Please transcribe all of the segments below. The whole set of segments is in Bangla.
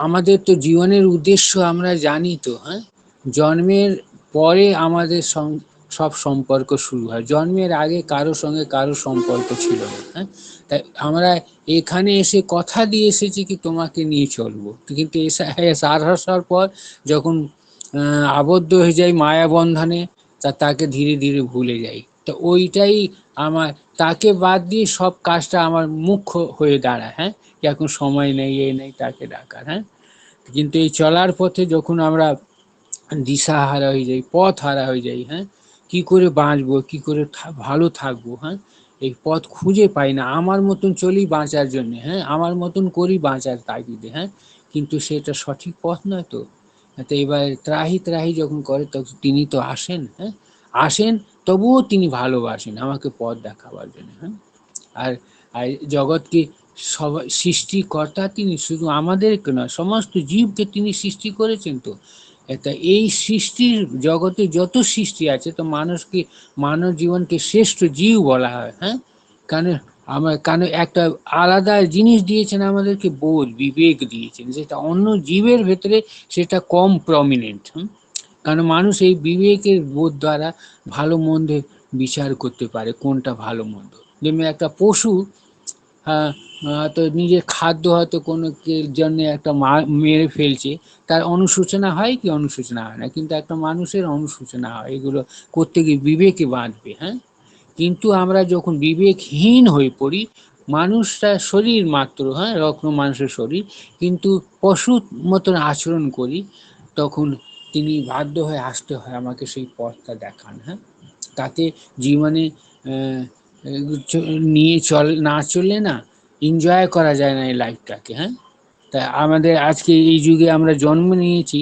আমাদের তো জীবনের উদ্দেশ্য আমরা জানি তো হ্যাঁ? জন্মের পরে আমাদের সব সম্পর্ক শুরু হয়। জন্মের আগে কারোর সঙ্গে কারও সম্পর্ক ছিল না হ্যাঁ? তাই আমরা এখানে এসে কথা দিয়ে এসেছি কি তোমাকে নিয়ে চলবো। কিন্তু সার আসার পর যখন আবদ্ধ হয়ে যায় মায়া বন্ধনে তা তাকে ধীরে ধীরে ভুলে যাই। তো ওইটাই আমার, তাকে বাদ দিয়ে সব কাজটা আমার মুখ্য হয়ে দাঁড়ায় হ্যাঁ? এখন সময় নেই এই নেই, তাকে ডাকার হ্যাঁ? কিন্তু এই চলার পথে যখন আমরা দিশা হারা হয়ে যাই, পথ হারা হয়ে যাই হ্যাঁ? কি করে বাঁচবো, কি করে ভালো থাকব হ্যাঁ? এই পথ খুঁজে পাই না, আমার মতন চলি বাঁচার জন্য হ্যাঁ? আমার মতন করি বাঁচার তাগিদে হ্যাঁ? কিন্তু সেটা সঠিক পথ নয় তো। তো এবার ত্রাহি ত্রাহি যখন করে, তখন তিনি তো আসেন হ্যাঁ? আসেন, তবুও তিনি ভালোবাসেন আমাকে পথ দেখাবার জন্য হ্যাঁ? আর আর জগৎকে সৃষ্টিকর্তা তিনি শুধু আমাদেরকে নয়, সমস্ত জীবকে তিনি সৃষ্টি করেছেন তো। তা এই সৃষ্টির জগতে যত সৃষ্টি আছে, তো মানুষকে, মানব জীবনকে শ্রেষ্ঠ জীব বলা হয় হ্যাঁ? কারণ আমার কারণ একটা আলাদা জিনিস দিয়েছেন আমাদেরকে, বোধ, বিবেক দিয়েছেন। যেটা অন্য জীবের ভেতরে সেটা কম প্রমিনেন্ট কারণ মানুষ এই বিবেকের বোধ দ্বারা ভালো মন্দের বিচার করতে পারে, কোনটা ভালো মন্দ? যেমন একটা পশু তো নিজের খাদ্য হয়তো কোনো জন্য একটা মেরে ফেলছে, তার অনুশোচনা হয় কি অনুশোচনা হয় না? কিন্তু একটা মানুষের অনুশোচনা হয়, এগুলো করতে গিয়ে বিবেকে বাঁধবে হ্যাঁ? কিন্তু আমরা যখন বিবেকহীন হয়ে পড়ি, মানুষটা শরীর মাত্র হ্যাঁ রত্ন মানুষের শরীর, কিন্তু পশুর মতন আচরণ করি, তখন তিনি বাধ্য হয়ে আসতে হয় আমাকে সেই পথটা দেখান হ্যাঁ? তাতে জীবনে নিয়ে চল, না চললে না এনজয় করা যায় না এই লাইফটাকে হ্যাঁ? তা আমাদের আজকে এই যুগে আমরা জন্ম নিয়েছি,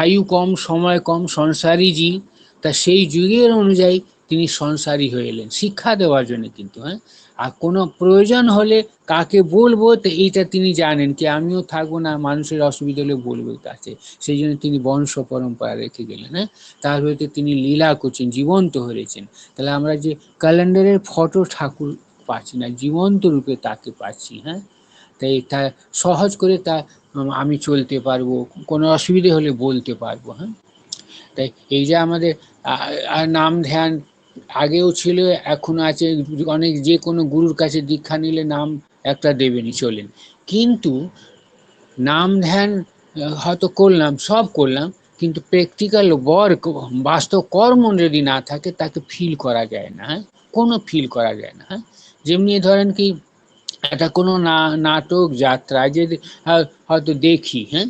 আয়ু কম, সময় কম সংসারই জীব, তা সেই যুগের অনুযায়ী তিনি সংসারী হয়ে এলেন। শিক্ষা দেওয়ার জন্য কিন্তু হ্যাঁ? আর কোনো প্রয়োজন হলে কাকে বলব তো এইটা তিনি জানেন কি আমিও থাকব না, মানুষের অসুবিধা হলে বলব কাছে সেই জন্য তিনি বংশ পরম্পরা রেখে গেলেন হ্যাঁ? তার হইতে তিনি লীলা করছেন, জীবন্ত হয়েছেন। তাহলে আমরা যে ক্যালেন্ডারের ফটো ঠাকুর পাচ্ছি না, জীবন্ত রূপে তাকে পাচ্ছি হ্যাঁ? তাই তা সহজ করে তা আমি চলতে পারব, কোনো অসুবিধে হলে বলতে পারব হ্যাঁ? তাই এই যে আমাদের নাম ধ্যান আগেও ছিল, এখন আছে। অনেক যে কোনো গুরুর কাছে দীক্ষা নিলে নাম একটা দেবেনি, চলেন। কিন্তু নাম ধ্যান, হয়তো করলাম, সব করলাম, কিন্তু প্র্যাকটিক্যাল ওয়ার্ক, বাস্তব কর্ম যদি না থাকে, তাকে ফিল করা যায় না হ্যাঁ? কোনো ফিল করা যায় না হ্যাঁ? যেমনি ধরেন কি, একটা কোনো নাটক, যাত্রা, যে হয়তো দেখি হ্যাঁ?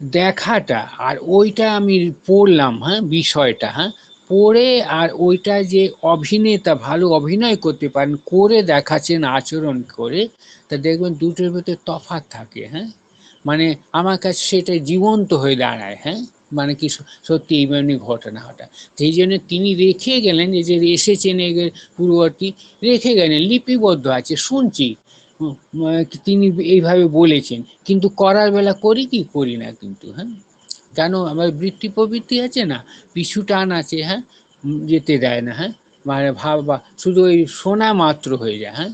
দেখাটা, আর ওইটা আমি পড়লাম হ্যাঁ? বিষয়টা হ্যাঁ? পড়ে আর ওইটা যে অভিনেতা ভালো অভিনয় করতে পারেন, করে দেখাচ্ছেন, আচরণ করে, তা দেখবেন দুটোর ভেতরে তফাৎ থাকে হ্যাঁ? মানে আমার কাছে সেটা জীবন্ত হয়ে দাঁড়ায় হ্যাঁ? মানে কি সত্যি এইভাবে ঘটনা হঠাৎ সেই জন্য তিনি রেখে গেলেন, এই যে এসেছেন পূর্ববর্তী, রেখে গেলেন, লিপিবদ্ধ আছে, শুনছি। তিনি এইভাবে বলেছেন, কিন্তু করার বেলা করি কি করি না কিন্তু হ্যাঁ? কেন আমার বৃত্তি প্রবৃত্তি আছে না? পিছু টান আছে হ্যাঁ? যেতে দেয় না হ্যাঁ? মানে ভাব বা শুধু ওই শোনা মাত্র হয়ে যায় হ্যাঁ?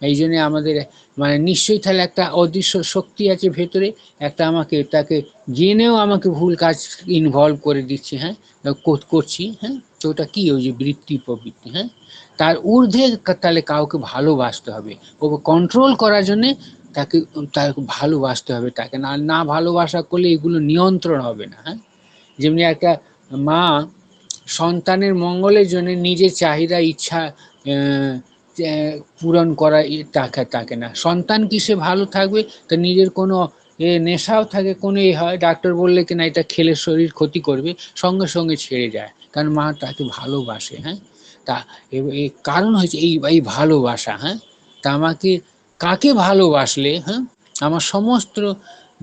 এই জন্যে আমাদের মানে নিশ্চয়ই তাহলে একটা অদৃশ্য শক্তি আছে ভেতরে, একটা আমাকে, তাকে জেনেও আমাকে ভুল কাজ ইনভলভ করে দিচ্ছে হ্যাঁ? করছি হ্যাঁ? তো ওটা কি? ওই যে বৃত্তি প্রবৃত্তি হ্যাঁ? তার ঊর্ধ্বে তাহলে কাউকে ভালোবাসতে হবে। ওকে কন্ট্রোল করার জন্যে তাকে তাকে ভালোবাসতে হবে। তাকে না না ভালোবাসা করলে এগুলো নিয়ন্ত্রণ হবে না হ্যাঁ? যেমনি একটা মা সন্তানের মঙ্গলের জন্য নিজের চাহিদা, ইচ্ছা পূরণ করা তাকে তাকে না। সন্তান কিসে ভালো থাকবে? তা নিজের কোনো এ, নেশাও থাকে, কোনো এ হয়, ডাক্তার বললে কিনা এটা খেলে শরীর ক্ষতি করবে, সঙ্গে সঙ্গে ছেড়ে যায়। কারণ মা তাকে ভালোবাসে হ্যাঁ? তা কারণ হচ্ছে এই এই ভালোবাসা হ্যাঁ? তা আমাকে কাকে ভালোবাসলে হ্যাঁ? আমার সমস্ত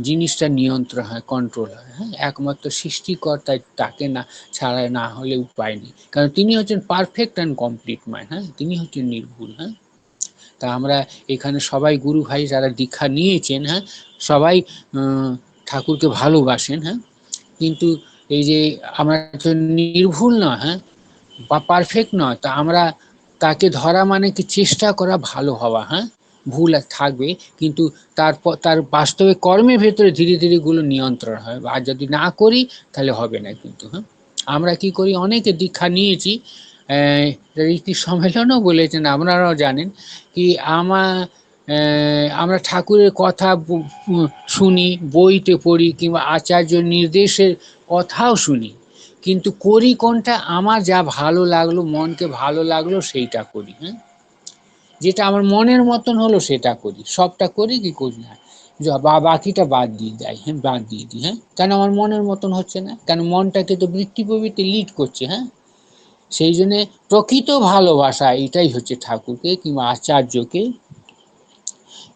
জিনিসটা নিয়ন্ত্রণ হয় কন্ট্রোল হয় হ্যাঁ? একমাত্র সৃষ্টিকর্তা তাকে না ছাড়া না হলে উপায় নেই। কারণ তিনি হচ্ছেন পারফেক্ট অ্যান্ড কমপ্লিট মাইন্ড হ্যাঁ? তিনি হচ্ছেন নির্ভুল হ্যাঁ? তা আমরা এখানে সবাই গুরু ভাই যারা দীক্ষা নিয়েছেন হ্যাঁ? সবাই ঠাকুরকে ভালোবাসেন হ্যাঁ? কিন্তু এই যে আমরা তো নির্ভুল না হ্যাঁ? বা পারফেক্ট নয়, তা আমরা তাকে ধরা মানে কি চেষ্টা করা ভালো হওয়া হ্যাঁ? ভুল থাকবে, কিন্তু তারপর তার বাস্তবে কর্মের ভেতরে ধীরে ধীরে গুলো নিয়ন্ত্রণ হয়। আর যদি না করি, তাহলে হবে না কিন্তু হ্যাঁ? আমরা কি করি? অনেকে দীক্ষা নিয়েছি। রীতি সম্মেলনও বলেছেন, আপনারাও জানেন কি আমার আমরা ঠাকুরের কথা শুনি, বইতে পড়ি কিংবা আচার্য নির্দেশের কথাও শুনি। কিন্তু করি কোনটা? আমার যা ভালো লাগল, মনকে ভালো লাগল, সেইটা করি হ্যাঁ? যেটা আমার মনের মতন হলো সেটা করি। সবটা করি কি করি না। বা, বাকিটা বাদ দিয়ে দেয় হ্যাঁ বাদ দিয়ে দিই হ্যাঁ। কেন আমার মনের মতন হচ্ছে না? কেন মনটাকে তো বৃত্তি প্রবৃত্তি লিড করছে হ্যাঁ? সেই জন্যে প্রকৃত ভালোবাসা এটাই হচ্ছে ঠাকুরকে কিংবা আচার্যকে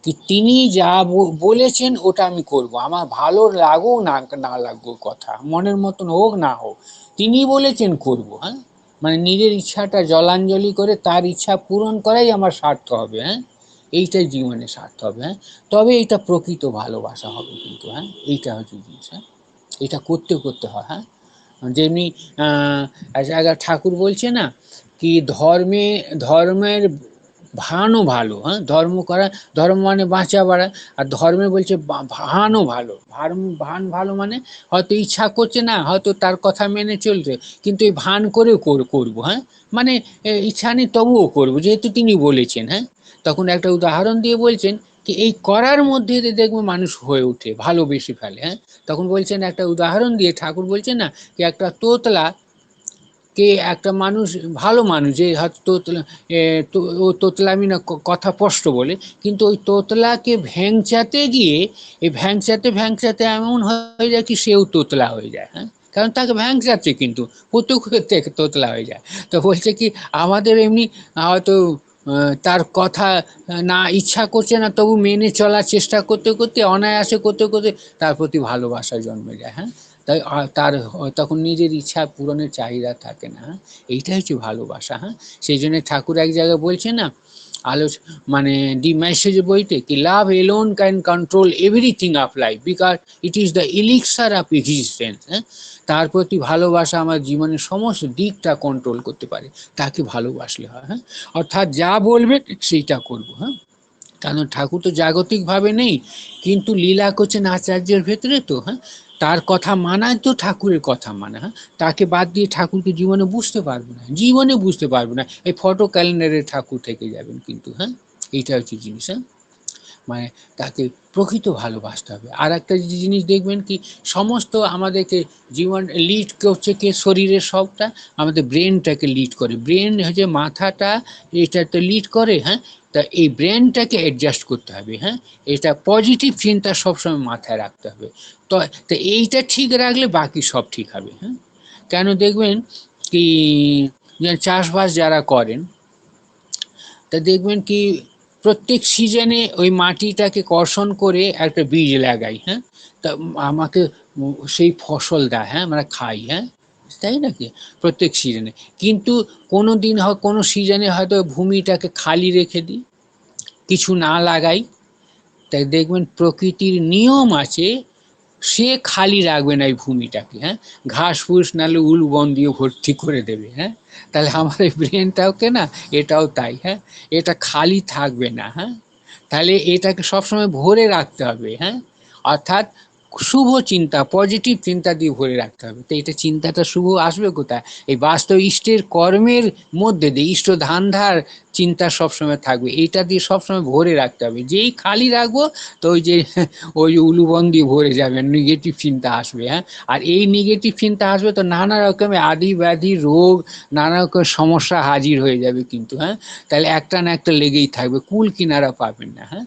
কি তিনি যা বলেছেন ওটা আমি করব। আমার ভালো লাগুক না না লাগুক কথা, মনের মতন হোক না হোক, তিনি বলেছেন করব হ্যাঁ? মানে নিজের ইচ্ছাটা জলাঞ্জলি করে তার ইচ্ছা পূরণ করাই আমার স্বার্থ হবে হ্যাঁ? এইটাই জীবনে স্বার্থ হবে হ্যাঁ? তবে এইটা প্রকৃত ভালোবাসা হবে কিন্তু হ্যাঁ? এইটা হচ্ছে জিনিস হ্যাঁ? এটা করতে করতে হয় হ্যাঁ? যেমনি জায়গায় ঠাকুর বলছে না, কি ধর্মে, ধর্মের ভানও ভালো হ্যাঁ? ধর্ম করা, ধর্ম মানে বাঁচা বাড়া, আর ধর্মে বলছে ভানও ভালো। ভান ভান ভালো মানে হয়তো ইচ্ছা করছে না, হয়তো তার কথা মেনে চলছে, কিন্তু এই ভান করেও কর- করব হ্যাঁ? মানে ইচ্ছা নেই তবুও করব, যেহেতু তিনি বলেছেন হ্যাঁ? তখন একটা উদাহরণ দিয়ে বলছেন কি, এই করার মধ্যে দেখবে মানুষ হয়ে ওঠে, ভালোবেসে ফেলে হ্যাঁ? তখন বলছেন একটা উদাহরণ দিয়ে ঠাকুর বলছেন না, কি একটা তোতলা কে একটা মানুষ, ভালো মানুষ, যে হয়তো ও তোতলামি না কথা স্পষ্ট বলে, কিন্তু ওই তোতলাকে ভ্যাংচাতে গিয়ে, এই ভ্যাংচাতে ভ্যাংচাতে এমন হয়ে যায় কি সেও তোতলা হয়ে যায় হ্যাঁ? কারণ তাকে ভ্যাংচাচ্ছে কিন্তু থেকে তোতলা হয়ে যায়। তো বলছে কি, আমাদের এমনি, হয়তো তার কথা না ইচ্ছা করছে না, তবু মেনে চলার চেষ্টা করতে করতে, অনায়াসে করতে করতে তার প্রতি ভালোবাসা জন্মে যায় হ্যাঁ? তাই তার তখন নিজের ইচ্ছা পূরণের চাহিদা থাকে না হ্যাঁ? এইটাই হচ্ছে ভালোবাসা হ্যাঁ? সেই জন্য ঠাকুর এক জায়গায় বলছে না আলোচ মানে ডি মেসেজ বইতে কি, love alone can control everything of life because it is the elixir of existence হ্যাঁ? তার প্রতি ভালোবাসা আমার জীবনের সমস্ত দিকটা কন্ট্রোল করতে পারে, তাকে ভালোবাসলে হয় হ্যাঁ? অর্থাৎ যা বলবে সেইটা করব হ্যাঁ? কারণ ঠাকুর তো জাগতিকভাবে নেই, কিন্তু লীলা করছেন আচার্যের ভেতরে তো হ্যাঁ? তার কথা মানায় তো ঠাকুরের কথা মানা হ্যাঁ? তাকে বাদ দিয়ে ঠাকুরকে জীবনে বুঝতে পারবে না। জীবনে বুঝতে পারবে না। এই ফটো ক্যালেন্ডারে ঠাকুর থেকে যাবেন কিন্তু হ্যাঁ? এইটা হচ্ছে জিনিস হ্যাঁ? মানে তাকে প্রকৃত ভালোবাসতে হবে। আর একটা জিনিস দেখবেন কি, সমস্ত আমাদেরকে জীবন লিড করছে কে? শরীরের সবটা। আমাদের ব্রেনটাকে লিড করে। ব্রেন হচ্ছে মাথাটা এটা তো লিড করে হ্যাঁ? তা এই ব্রেনটাকে অ্যাডজাস্ট করতে হবে হ্যাঁ? এটা পজিটিভ চিন্তা সবসময় মাথায় রাখতে হবে। তো তো এইটা ঠিক রাখলে বাকি সব ঠিক হবে হ্যাঁ? কেন দেখবেন কি চাষবাস যারা করেন, তা দেখবেন কি প্রত্যেক সিজনে ওই মাটিটাকে কর্ষণ করে একটা বীজ লাগাই হ্যাঁ? তা আমাকে সেই ফসল দেয় হ্যাঁ? আমরা খাই হ্যাঁ? তাই নাকি? প্রত্যেক সিজনে কিন্তু কোনো দিন হয় কোনো সিজনে হয়তো ভূমিটাকে খালি রেখে দিই, কিছু না লাগাই। তাই দেখবেন প্রকৃতির নিয়ম আছে, সে খালি রাখবে না এই ভূমিটাকে হ্যাঁ? ঘাস ফুস নাহলে উল বন দিয়ে ভর্তি করে দেবে হ্যাঁ? তাহলে আমার এই ব্রেনটাকে না, এটাও তাই হ্যাঁ? এটা খালি থাকবে না হ্যাঁ? তাহলে এটাকে সবসময় ভরে রাখতে হবে হ্যাঁ? অর্থাৎ শুভ চিন্তা পজিটিভ চিন্তা দিয়ে ভরে রাখতে হবে। তো এটা চিন্তাটা শুভ আসবে কোথায়? এই বাস্তব ইষ্টের কর্মের মধ্যে দিয়ে, ইষ্ট ধান্ধার চিন্তা সবসময় থাকবে। এইটা দিয়ে সবসময় ভরে রাখতে হবে। যেই খালি রাখব, তো ওই যে ওই উলুবন দিয়ে ভরে যাবে নেগেটিভ চিন্তা আসবে হ্যাঁ? আর এই নেগেটিভ চিন্তা আসবে তো নানা রকমের আদি ব্যাধি রোগ, নানা রকম সমস্যা হাজির হয়ে যাবে কিন্তু হ্যাঁ? তাহলে একটা না একটা লেগেই থাকবে। কুল কিনারা পাবেন না হ্যাঁ?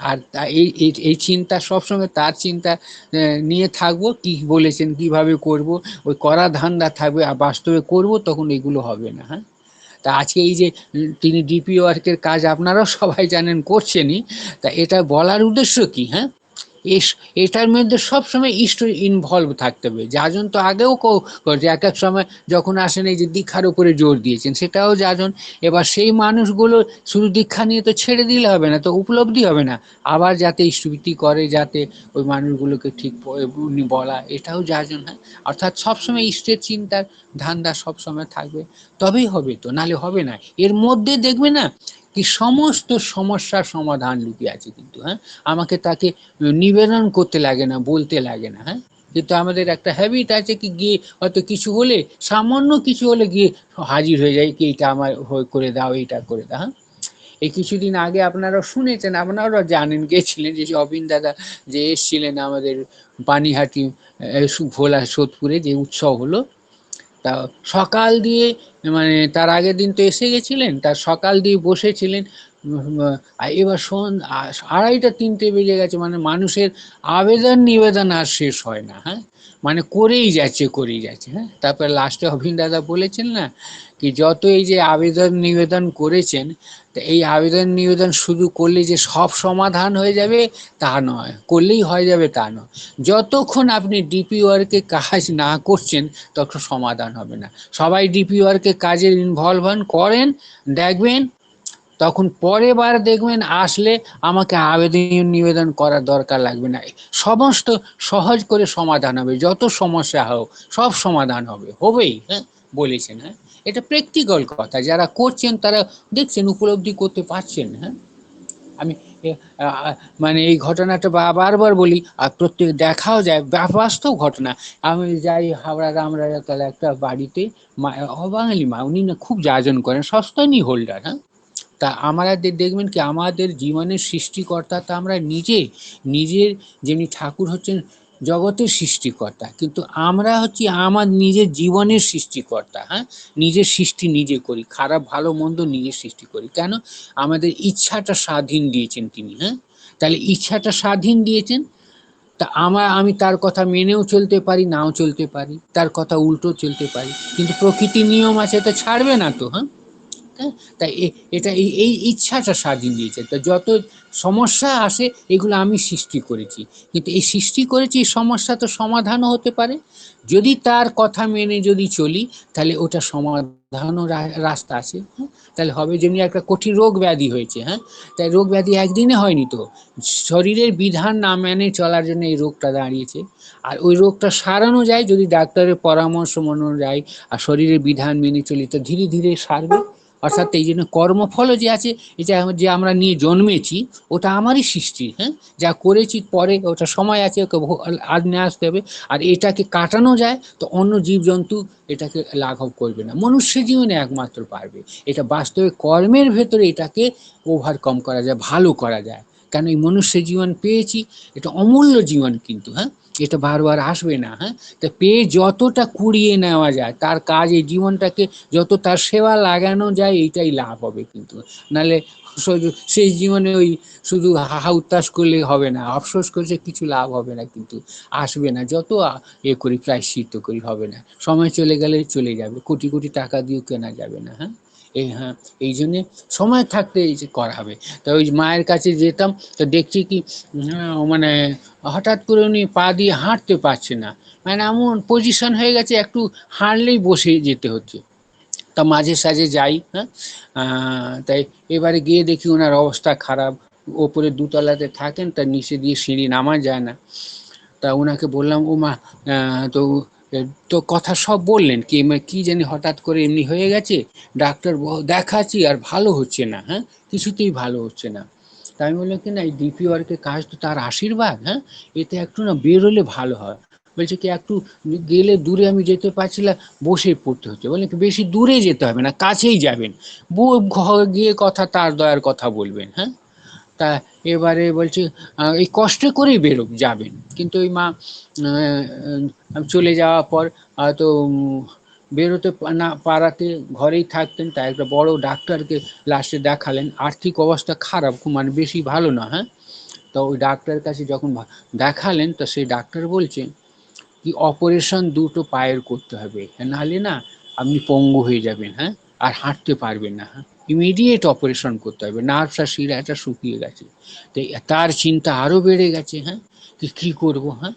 আর এই, এই- চিন্তা সবসময় তার চিন্তা নিয়ে থাকব, কি বলেছেন, কীভাবে করব, ওই করা ধান্দা থাকবে, আর বাস্তবে করব, তখন এগুলো হবে না হ্যাঁ? তা আজকে এই যে তিনি ডিপি ওয়ার্কের কাজ আপনারাও সবাই জানেন, করছেনই, তা এটা বলার উদ্দেশ্য কি হ্যাঁ? এটার মধ্যে সবসময় ইষ্ট ইনভলভ থাকতে হবে। যাজন তো আগেও করেছে। এক এক সময় যখন আসেন, এই যে দীক্ষার উপরে জোর দিয়েছেন, সেটাও যাজন। এবার সেই মানুষগুলো শুধু দীক্ষা নিয়ে তো ছেড়ে দিলে হবে না, তো উপলব্ধি হবে না। আবার যাতে স্তুতি করে, যাতে ওই মানুষগুলোকে ঠিক বলা, এটাও যাজন হ্যাঁ। অর্থাৎ সবসময় ইষ্টের চিন্তার ধান্দা সবসময় থাকবে। তবেই হবে তো, নালে হবে না। এর মধ্যে দেখবে না কি সমস্ত সমস্যার সমাধান লুকিয়ে আছে কিন্তু হ্যাঁ? আমাকে তাকে নিবেদন করতে লাগে না, বলতে লাগে না হ্যাঁ? কিন্তু আমাদের একটা হ্যাবিট আছে কি গিয়ে হয়তো কিছু হলে, সামান্য কিছু হলে গিয়ে হাজির হয়ে যায় কি এইটা আমার করে দাও, এইটা করে দাও হ্যাঁ? এই কিছুদিন আগে আপনারা শুনেছেন আপনারা জানেন, গেছিলেন যে অবিন দাদা যে এসছিলেন আমাদের পানিহাটি ভোলা, সোদপুরে যে উৎসব হলো তা সকাল দিয়ে মানে তার আগের দিন তো এসে গেছিলেন তার সকাল দিয়ে বসেছিলেন। এবার শোন আড়াইটা তিনটে বেজে গেছে মানে মানুষের আবেদন নিবেদন আর শেষ হয় না হ্যাঁ? মানে করেই যাচ্ছে করেই যাচ্ছে হ্যাঁ? তারপরে লাস্টে অভিন দাদা বলেছেন না, কি যত এই যে আবেদন নিবেদন করেছেন, তা এই আবেদন নিবেদন শুধু করলে যে সব সমাধান হয়ে যাবে, তা নয়, করলেই হয়ে যাবে, তা নয়। যতক্ষণ আপনি ডিপি ওয়ার্কে কাজ না করছেন তখন সমাধান হবে না। সবাই ডিপি ওয়ার্কে কাজের ইনভলভ হন করেন, দেখবেন তখন পরের বার দেখবেন আসলে আমাকে আবেদন নিবেদন করার দরকার লাগবে না। সমস্ত সহজ করে সমাধান হবে, যত সমস্যা হোক, সব সমাধান হবে। হবেই হ্যাঁ বলেছেন হ্যাঁ। এটা প্র্যাকটিক্যাল কথা, যারা করছেন তারা দেখছেন উপলব্ধি করতে পারছেন হ্যাঁ। আমি মানে এই ঘটনাটা বারবার বলি, আর প্রত্যেক দেখাও যায় বাস্তব ঘটনা। আমি যাই হাওড়া রামরাজাতলা একটা বাড়িতে, মা, অবাঙালি মা, উনি না খুব যাজন করেন, সস্তানি হোল্ডার হ্যাঁ। তা আমাদের দেখবেন কি আমাদের জীবনের সৃষ্টিকর্তা তা আমরা নিজে, নিজের যেমনি ঠাকুর হচ্ছেন জগতের সৃষ্টিকর্তা। কিন্তু আমরা হচ্ছি আমার নিজের জীবনের সৃষ্টিকর্তা হ্যাঁ? নিজের সৃষ্টি নিজে করি, খারাপ, ভালো, মন্দ নিজে সৃষ্টি করি। কেন? আমাদের ইচ্ছাটা স্বাধীন দিয়েছেন তিনি হ্যাঁ? তাহলে ইচ্ছাটা স্বাধীন দিয়েছেন, তা আমার, আমি তার কথা মেনেও চলতে পারি, নাও চলতে পারি, তার কথা উল্টো চলতে পারি। কিন্তু প্রকৃতির নিয়ম আছে তো ছাড়বে না তো হ্যাঁ? হ্যাঁ তাই এটা এই ইচ্ছাটা স্বাধীন দিয়েছে। তো যত সমস্যা আসে, এগুলো আমি সৃষ্টি করেছি। কিন্তু এই সৃষ্টি করেছি সমস্যা তো সমাধানও হতে পারে। যদি তার কথা মেনে যদি চলি, তাহলে ওটা সমাধানও রাস্তা আছে। হ্যাঁ তাহলে হবে যেমনি একটা কঠিন রোগ ব্যাধি হয়েছে হ্যাঁ? তাই রোগ ব্যাধি একদিনে হয়নি তো। শরীরের বিধান না মেনে চলার জন্য এই রোগটা দাঁড়িয়েছে। আর ওই রোগটা সারানো যায় যদি ডাক্তারের পরামর্শ মনে যায়, আর শরীরের বিধান মেনে চলি, তো ধীরে ধীরে সারবে। অর্থাৎ এই জন্য কর্মফলও যে আছে, এটা যে আমরা নিয়ে জন্মেছি, ওটা আমারই সৃষ্টি হ্যাঁ? যা করেছি পরে, ওটা সময় আছে, ওকে আজ নিয়ে আসতে হবে। আর এটাকে কাটানো যায়, তো অন্য জীবজন্তু এটাকে লাঘব করবে না। মনুষ্য জীবনে একমাত্র পারবে। এটা বাস্তবে কর্মের ভেতরে এটাকে ওভারকম করা যায়, ভালো করা যায়। কেন এই মনুষ্য জীবন পেয়েছি, এটা অমূল্য জীবন কিন্তু হ্যাঁ? এটা বারবার আসবে না হ্যাঁ? তা পেয়ে যতটা কুড়িয়ে নেওয়া যায়, তার কাজে, জীবনটাকে যত তার সেবা লাগানো যায়, এইটাই লাভ হবে কিন্তু। নালে সেই জীবনে ওই শুধু হাহা উত্তাস করলে হবে না, আফসোস করছে কিছু লাভ হবে না কিন্তু, আসবে না। যত এ করি, প্রায়শ্চিত্ত করি, হবে না। সময় চলে গেলে চলে যাবে, কোটি কোটি টাকা দিয়েও কেনা যাবে না হ্যাঁ? এই হ্যাঁ এই জন্যে সময় থাকতে এই যে করা হবে। তা ওই মায়ের কাছে যেতাম, তো দেখছি কি মানে হঠাৎ করে উনি পা দিয়ে হাঁটতে পারছে না। মানে এমন পজিশন হয়ে গেছে, একটু হাঁটলেই বসে যেতে হচ্ছে। তা মাঝে সাঝে যাই হ্যাঁ তাই এবারে গিয়ে দেখি ওনার অবস্থা খারাপ। ওপরে দুতলাতে থাকেন তার নিচে দিয়ে সিঁড়ি নামা যায় না। তা ওনাকে বললাম, ও মা তো তো কথা সব বললেন, কি কি জানি হঠাৎ করে এমনি হয়ে গেছে, ডাক্তার দেখাচ্ছি আর ভালো হচ্ছে না হ্যাঁ? কিছুতেই ভালো হচ্ছে না। তাই আমি বললাম, কি না, এই ডিপি ওয়ার্কের কাজ তো তার আশীর্বাদ হ্যাঁ? এতে একটু না বেরোলে ভালো হয়। বলছে কি, একটু গেলে দূরে আমি যেতে পারছিলাম বসে পড়তে হচ্ছে। বললেন কি, বেশি দূরে যেতে হবে না, কাছেই যাবেন। গিয়ে কথা, তার দয়ার কথা বলবেন হ্যাঁ? তা এবারে বলছে এই কষ্ট করেই বেরো যাবেন। কিন্তু ওই মা চলে যাওয়ার পর হয়তো বেরোতে না পারাতে ঘরেই থাকতেন, তাই একটা বড় ডাক্তারকে লাস্টে দেখালেন। আর্থিক অবস্থা খারাপ, খুব মানে বেশি ভালো না হ্যাঁ? তো ওই ডাক্তারের কাছে যখন দেখালেন, তো সেই ডাক্তার বলছে, কি অপারেশন দুটো পায়ের করতে হবে। নাহলে না, আপনি পঙ্গু হয়ে যাবেন হ্যাঁ? আর হাঁটতে পারবেন না হ্যাঁ? ইমিডিয়েট অপারেশন করতে হবে। নার্ভস শিরাটা শুকিয়ে গেছে। তো তার চিন্তা আরও বেড়ে গেছে হ্যাঁ? কি কী করব হ্যাঁ?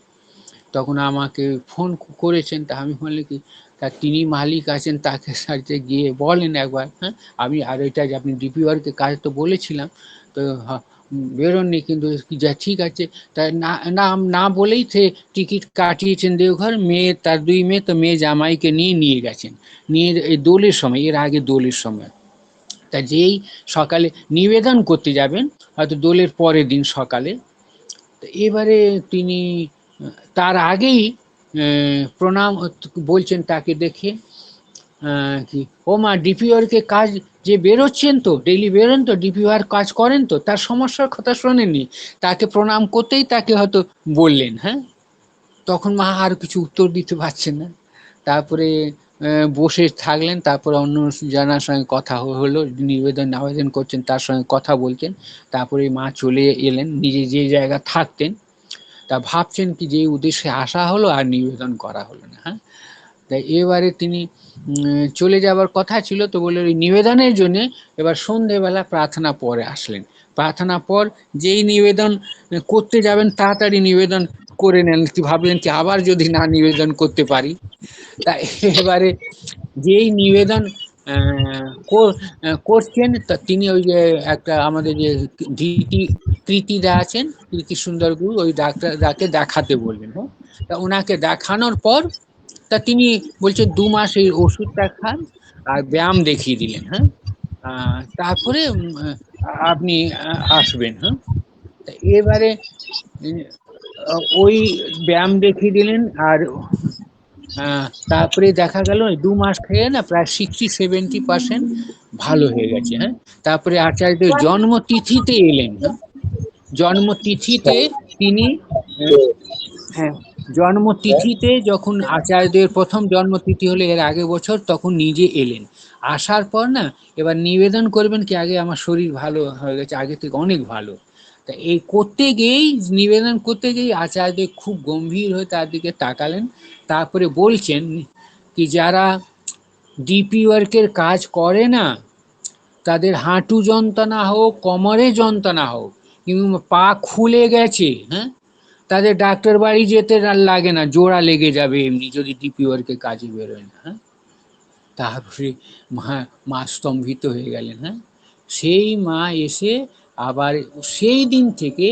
তখন আমাকে ফোন করেছেন, তা আমি বললে কি, তা তিনি মালিক আছেন, তাকে সাথে গিয়ে বলেন একবার হ্যাঁ? আমি আর এটা যে আপনি ডিপি ওয়ার্কের কাজ তো বলেছিলাম, তো বেরোননি কিন্তু যা ঠিক আছে। তা না না বলেই সে টিকিট কাটিয়েছেন দেওঘর, মেয়ে, তার দুই মেয়ে তো মেয়ে জামাইকে নিয়ে নিয়ে গেছেন। নিয়ে দোলের সময়, এর আগে দোলের সময়। তা যেই সকালে নিবেদন করতে যাবেন, হয়তো দোলের পরের দিন সকালে। তো এবারে তিনি, তার আগেই প্রণাম বলছেন তাকে দেখে কি, ও মা ডিপিওরকে কাজ যে বেরোচ্ছেন তো ডেলি বেরোন তো ডিপিওর কাজ করেন তো, তার সমস্যার কথা শোনেননি। তাকে প্রণাম করতেই তাকে হয়তো বললেন হ্যাঁ? তখন মা আর কিছু উত্তর দিতে পারছেন না। তারপরে বসে থাকলেন, তারপরে অন্য জানার সঙ্গে কথা হলো, নিবেদন, আবেদন করছেন, তার সঙ্গে কথা বলছেন। তারপরে মা চলে এলেন, নিজে যে জায়গা থাকতেন, তা ভাবছেন কি যে উদ্দেশ্যে আসা হলো আর নিবেদন করা হলো না হ্যাঁ? তাই এবারে তিনি চলে যাবার কথা ছিল, তো বলে ওই নিবেদনের জন্য এবার সন্ধেবেলা প্রার্থনা পরে আসলেন। প্রার্থনা পর যেই নিবেদন করতে যাবেন, তাড়াতাড়ি নিবেদন করে নেন কি ভাবলেন কি আবার যদি না নিবেদন করতে পারি। তা এবারে যেই নিবেদন করছেন, তা তিনি ওই যে একটা আমাদের যে ধীতি কৃতিদা আছেন, কৃতি সুন্দর গুরু, ওই ডাক্তার ডাকে দেখাতে বললেন হ্যাঁ? তা ওনাকে দেখানোর পর, তা তিনি বলছেন দু মাস এই ওষুধটা খান আর ব্যায়াম দেখিয়ে দিলেন। হ্যাঁ? তারপরে আপনি আসবেন। হ্যাঁ? এবারে ওই ব্যায়াম দেখিয়ে দিলেন আর তারপরে দেখা গেল দু মাস খেয়ে না প্রায় সিক্সটি সেভেন্টি পার্সেন্ট ভালো হয়ে গেছে হ্যাঁ? তারপরে আচার্যদের জন্মতিথিতে এলেন হ্যাঁ? জন্মতিথিতে তিনি হ্যাঁ। জন্মতিথিতে যখন আচার্যদের প্রথম জন্মতিথি হলে এর আগে বছর তখন নিজে এলেন। আসার পর না এবার নিবেদন করবেন কি আগে আমার শরীর ভালো হয়ে গেছে আগে থেকে অনেক ভালো। তা এই করতে গিয়েই, নিবেদন করতে গিয়েই আচার্যদেব খুব গম্ভীর হয়ে তার দিকে তাকালেন। তারপরে বলছেন কি, যারা ডিপি ওয়ার্কের কাজ করে না, তাদের হাঁটু যন্ত্রণা হোক, কোমরে যন্ত্রণা হোক কিংবা পা খুলে গেছে হ্যাঁ? তাদের ডাক্তার বাড়ি যেতে আর লাগে না, জোড়া লেগে যাবে এমনি যদি ডিপি ওয়ার্কে কাজে বেরোয় না হ্যাঁ? তারপরে মা মা স্তম্ভিত হয়ে গেলেন হ্যাঁ? সেই মা এসে আবার সেই দিন থেকে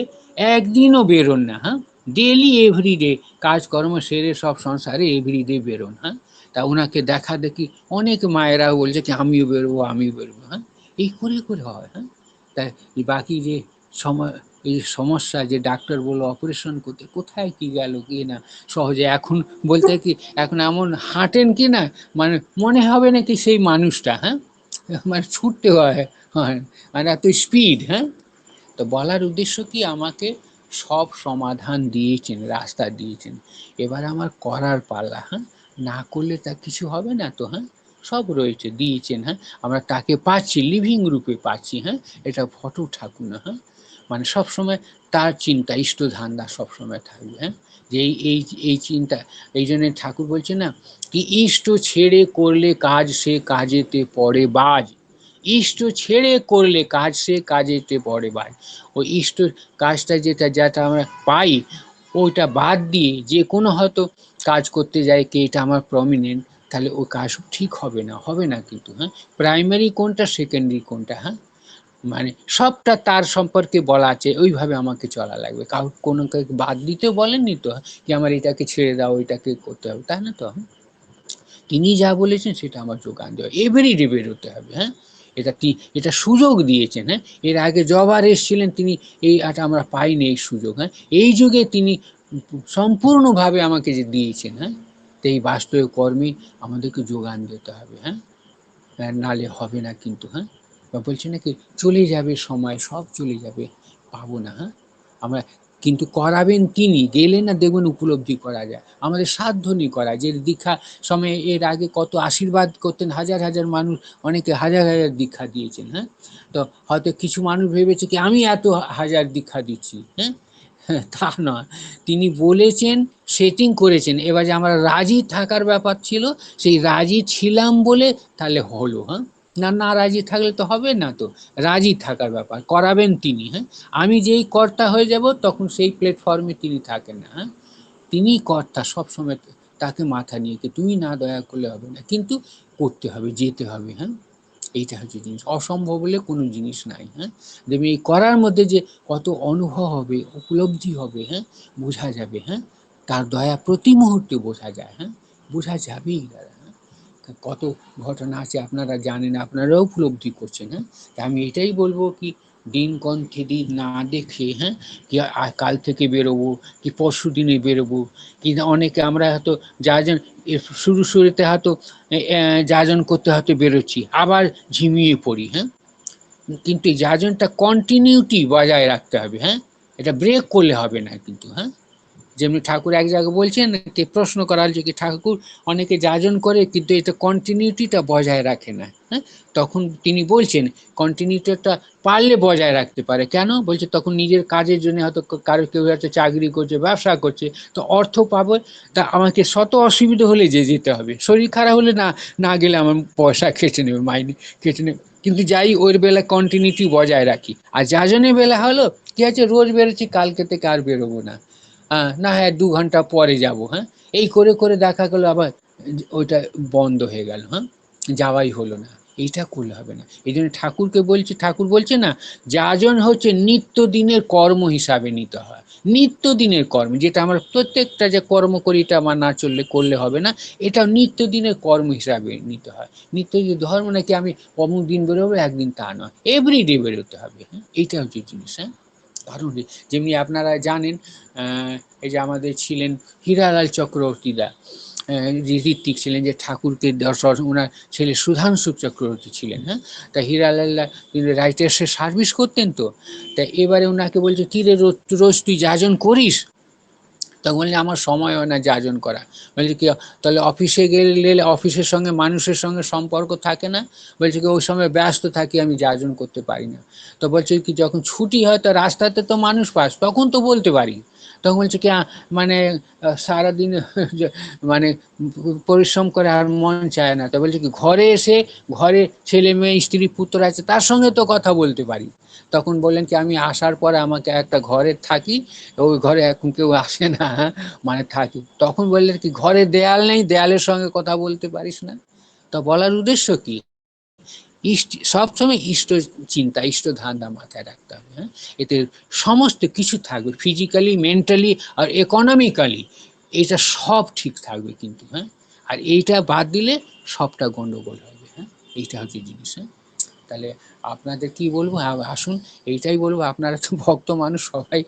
একদিনও বেরোন না হ্যাঁ? ডেলি এভরিডে কাজকর্ম সেরে সব সংসারে এভরিডে বেরোন হ্যাঁ? তা ওনাকে দেখা দেখি অনেক মায়েরা বলছে কি, আমিও বেরোবো আমিও বেরোবো হ্যাঁ? এই করে করে হয় হ্যাঁ? তাই বাকি যে সময়, এই সমস্যা যে ডাক্তার বলল, অপারেশন করতে কোথায় কি গেল কি না? সহজে এখন বলতে কি, এখন এমন হাঁটেন কি না মানে মনে হবে নাকি সেই মানুষটা হ্যাঁ? মানে ছুটতে হয়। মানে এত স্পিড হ্যাঁ? তো বলার উদ্দেশ্য কি? আমাকে সব সমাধান দিয়েছেন, রাস্তা দিয়েছেন। এবার আমার করার পাল্লা হ্যাঁ? না করলে তা কিছু হবে না তো হ্যাঁ? সব রয়েছে, দিয়েছেন হ্যাঁ? আমরা তাকে পাচ্ছি লিভিং রূপে পাচ্ছি হ্যাঁ? এটা ফটো ঠাকুর না হ্যাঁ? মানে সবসময় তার চিন্তা ইষ্ট ধান্দা সবসময় থাকবে হ্যাঁ? যে এই এই চিন্তা, এই জন্য ঠাকুর বলছে না, কি ইষ্ট ছেড়ে করলে কাজ সে কাজেতে পড়ে বাজ। ইষ্ট ছেড়ে করলে কাজ সে কাজেতে পড়ে বাজ। ওই ইষ্ট কাজটা যেটা যেটা আমরা পাই, ওইটা বাদ দিয়ে যে কোনো হয়তো কাজ করতে যাই কি, এটা আমার প্রমিনেন্ট তাহলে ওই কাজ ঠিক হবে না হবে না কিন্তু হ্যাঁ? প্রাইমারি কোনটা সেকেন্ডারি কোনটা হ্যাঁ? মানে সবটা তার সম্পর্কে বলা আছে, ওইভাবে আমাকে চলা লাগবে। কাউ, কোনো বাদ দিতে বলেননি তো, যে আমার এটাকে ছেড়ে দাও, ওইটাকে করতে হবে, তাই না তো? তিনি যা বলেছেন সেটা আমার যোগান দেওয়া। এভরিডে বেরোতে হবে হ্যাঁ? এটা কি, এটা সুযোগ দিয়েছেন হ্যাঁ? এর আগে জবার এসেছিলেন, তিনি এই আটা, আমরা পাইনি এই সুযোগ হ্যাঁ? এই যুগে তিনি সম্পূর্ণভাবে আমাকে যে দিয়েছেন হ্যাঁ? এই বাস্তব কর্মে আমাদেরকে যোগান দিতে হবে হ্যাঁ? নালে হবে না কিন্তু হ্যাঁ? বা বলছে নাকি চলে যাবে সময়, সব চলে যাবে, পাবো না হ্যাঁ? আমরা কিন্তু করাবেন তিনি, গেলে না দেখবেন উপলব্ধি করা যায়। আমাদের সাধ্যনি করা, যে দীক্ষা সময়ে এর আগে কত আশীর্বাদ করতেন, হাজার হাজার মানুষ, অনেকে হাজার হাজার দীক্ষা দিয়েছেন হ্যাঁ? তো হয়তো কিছু মানুষ ভেবেছে কি, আমি এত হাজার দীক্ষা দিচ্ছি হ্যাঁ? তা নয়। তিনি বলেছেন সেটিং করেছেন। এবার যে আমরা রাজি থাকার ব্যাপার ছিল, সেই রাজি ছিলাম বলে তাহলে হলো হ্যাঁ? না না রাজি থাকলে তো হবে না তো। রাজি থাকার ব্যাপার, করাবেন তিনি হ্যাঁ? আমি যেই কর্তা হয়ে যাব, তখন সেই প্ল্যাটফর্মে তিনি থাকেন না হ্যাঁ? তিনি কর্তা সবসময় তাকে মাথা নিয়ে তুমি না দয়া করলে হবে না, কিন্তু করতে হবে, যেতে হবে হ্যাঁ? এইটা হচ্ছে জিনিস, অসম্ভব বলে কোনো জিনিস নাই হ্যাঁ? দেখবে এই করার মধ্যে যে কত অনুভব হবে, উপলব্ধি হবে হ্যাঁ? বোঝা যাবে হ্যাঁ? তার দয়া প্রতি মুহূর্তে বোঝা যায় হ্যাঁ? বোঝা যাবেই, দাদা। কত ঘটনা আছে আপনারা জানেন, আপনারাও উপলব্ধি করছেন হ্যাঁ? তা আমি এটাই বলব কি, দিন কণ্ঠে দিন না দেখে হ্যাঁ কি কাল থেকে বেরোবো, কি পরশু দিনে বেরোবো, কি অনেকে আমরা হয়তো যাজন শুরু শুরুতে হয়তো যাজন করতে হয়তো বেরোচ্ছি, আবার ঝিমিয়ে পড়ি হ্যাঁ? কিন্তু যাজনটা কন্টিনিউটি বজায় রাখতে হবে হ্যাঁ? এটা ব্রেক করলে হবে না কিন্তু হ্যাঁ? যেমনি ঠাকুর এক জায়গায় বলছেন কে প্রশ্ন করা হচ্ছে কি ঠাকুর অনেকে যাজন করে কিন্তু এটা কন্টিনিউটিটা বজায় রাখে না হ্যাঁ? তখন তিনি বলছেন কন্টিনিউটিটা পারলে বজায় রাখতে পারে। কেন? বলছে তখন নিজের কাজের জন্য হয়তো কারও কেউ হয়তো চাকরি করছে, ব্যবসা করছে, তো অর্থ পাবো, তা আমাকে শত অসুবিধা হলে যে যেতে হবে। শরীর খারাপ হলে না না গেলে আমার পয়সা কেটে নেবে, মাইনে কেটে নেবে। কিন্তু যাই ওর বেলা কন্টিনিউটি বজায় রাখি। আর যা যাজনের বেলা হলো, কি আছে রোজ বেরোচ্ছি, কালকে থেকে আর বেরোবো না। না হ্যাঁ দু ঘণ্টা পরে যাব হ্যাঁ? এই করে করে দেখা গেলো আবার ওইটা বন্ধ হয়ে গেল হ্যাঁ? যাওয়াই হলো না, এইটা করলে হবে না। এই জন্য ঠাকুরকে বলছে, ঠাকুর বলছে না যাজন হচ্ছে নিত্য দিনের কর্ম হিসাবে নিতে হয়। নিত্য দিনের কর্ম, যেটা আমরা প্রত্যেকটা যে কর্ম করি, এটা আমার না চললে করলে হবে না এটা নিত্য দিনের কর্ম হিসাবে নিতে হয়। নিত্য যে ধর্ম নাকি আমি অমুক দিন বেরোবো, একদিন তা নয় এভরিডে বেরোতে হবে হ্যাঁ? এইটা হচ্ছে জিনিস হ্যাঁ? কারণ যেমনি আপনারা জানেন এই যে আমাদের ছিলেন হীরালাল চক্রবর্তীদা ঋত্বিক ছিলেন, যে ঠাকুরকে দর্শন ওনার ছেলে সুধাংশু চক্রবর্তী ছিলেন হ্যাঁ? তা হীরালাল্লা কিন্তু রাইটার্সের সার্ভিস করতেন তো। তা এবারে ওনাকে বলছে, কি রে রোজ রোজ তুই যাজন করিস? তখন বললি, আমার সময় হয় না যাজন করা বলছে কি, তাহলে অফিসে গেলে অফিসের সঙ্গে মানুষের সঙ্গে সম্পর্ক থাকে না? বলছে কি, ওই সময় ব্যস্ত থাকি আমি যাজন করতে পারি না। তো বলছে কি, যখন ছুটি হয় তো রাস্তাতে তো মানুষ পাস, তখন তো বলতে পারি। তখন বলছে কি মানে সারাদিন মানে পরিশ্রম করে আর মন চায় না। তো বলছে কি, ঘরে এসে, ঘরে ছেলে মেয়ে, স্ত্রী, পুত্র আছে, তার সঙ্গে তো কথা বলতে পারি। তখন বললেন কি, আমি আসার পরে আমাকে একটা ঘরে থাকি, ওই ঘরে এখন কেউ আসে না মানে থাকি। তখন বললেন কি, ঘরে দেয়াল নেই, দেয়ালের সঙ্গে কথা বলতে পারিস না। তো বলার উদ্দেশ্য কি? ইষ্ট, সবসময় ইষ্ট চিন্তা, ইষ্ট ধান্দা মাথায় রাখতে হবে হ্যাঁ? এতে সমস্ত কিছু থাকবে ফিজিক্যালি মেন্টালি আর ইকোনমিক্যালি এটা সব ঠিক থাকবে কিন্তু হ্যাঁ? আর এইটা বাদ দিলে সবটা গন্ডগোল হবে হ্যাঁ? এইটা হচ্ছে জিনিস হ্যাঁ? তাহলে আপনাদের কি বলব? আ- আসুন, এইটাই বলব, আপনারা তো ভক্ত মানুষ, সবাই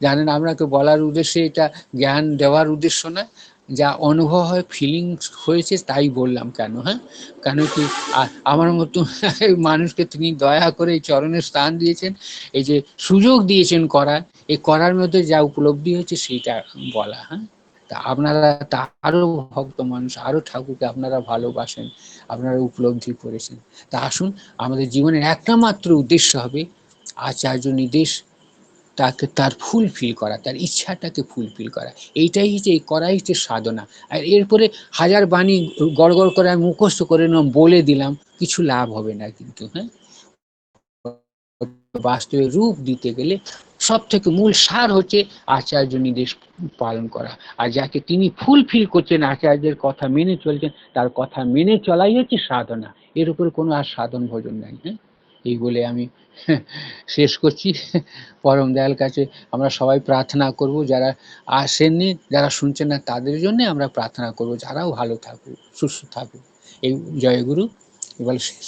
জানেন আপনাকে বলার উদ্দেশ্যে এটা জ্ঞান দেওয়ার উদ্দেশ্য না যা অনুভব হয় ফিলিংস হয়েছে তাই বললাম, কেন হ্যাঁ? কেন কি আমার মতো মানুষকে তিনি দয়া করে এই চরণের স্থান দিয়েছেন, এই যে সুযোগ দিয়েছেন করার এই করার মধ্যে যা উপলব্ধি হয়েছে সেইটা বলা হ্যাঁ? তা আপনারা, তা আরও ভক্ত মানুষ, আরও ঠাকুরকে আপনারা ভালোবাসেন, আপনারা উপলব্ধি করেছেন। তা আসুন, আমাদের জীবনের একটা মাত্র উদ্দেশ্য হবে, আচার্য নির্দেশ তাকে তার ফুলফিল করা, তার ইচ্ছাটাকে ফুলফিল করা। এইটাই হচ্ছে এই করাই হচ্ছে সাধনা। আর এরপরে হাজার বাণী গড়গড় করে আমি মুখস্থ করে নিলাম, বলে দিলাম, কিছু লাভ হবে না কিন্তু হ্যাঁ? বাস্তবে রূপ দিতে গেলে সব থেকে মূল সার হচ্ছে আচার্য নির্দেশ পালন করা। আর যাকে তিনি ফুলফিল করছেন, আচার্যের কথা মেনে চলছেন, তার কথা মেনে চলাই হচ্ছে সাধনা। এর উপরে কোনো আর সাধন ভোজন নাই হ্যাঁ? এই বলে আমি শেষ করছি। পরম দয়াল কাছে আমরা সবাই প্রার্থনা করব, যারা আসেননি, যারা শুনছেন না, তাদের জন্য আমরা প্রার্থনা করব, যারাও ভালো থাকুক, সুস্থ থাকুক। এই জয়গুরু এবার শেষ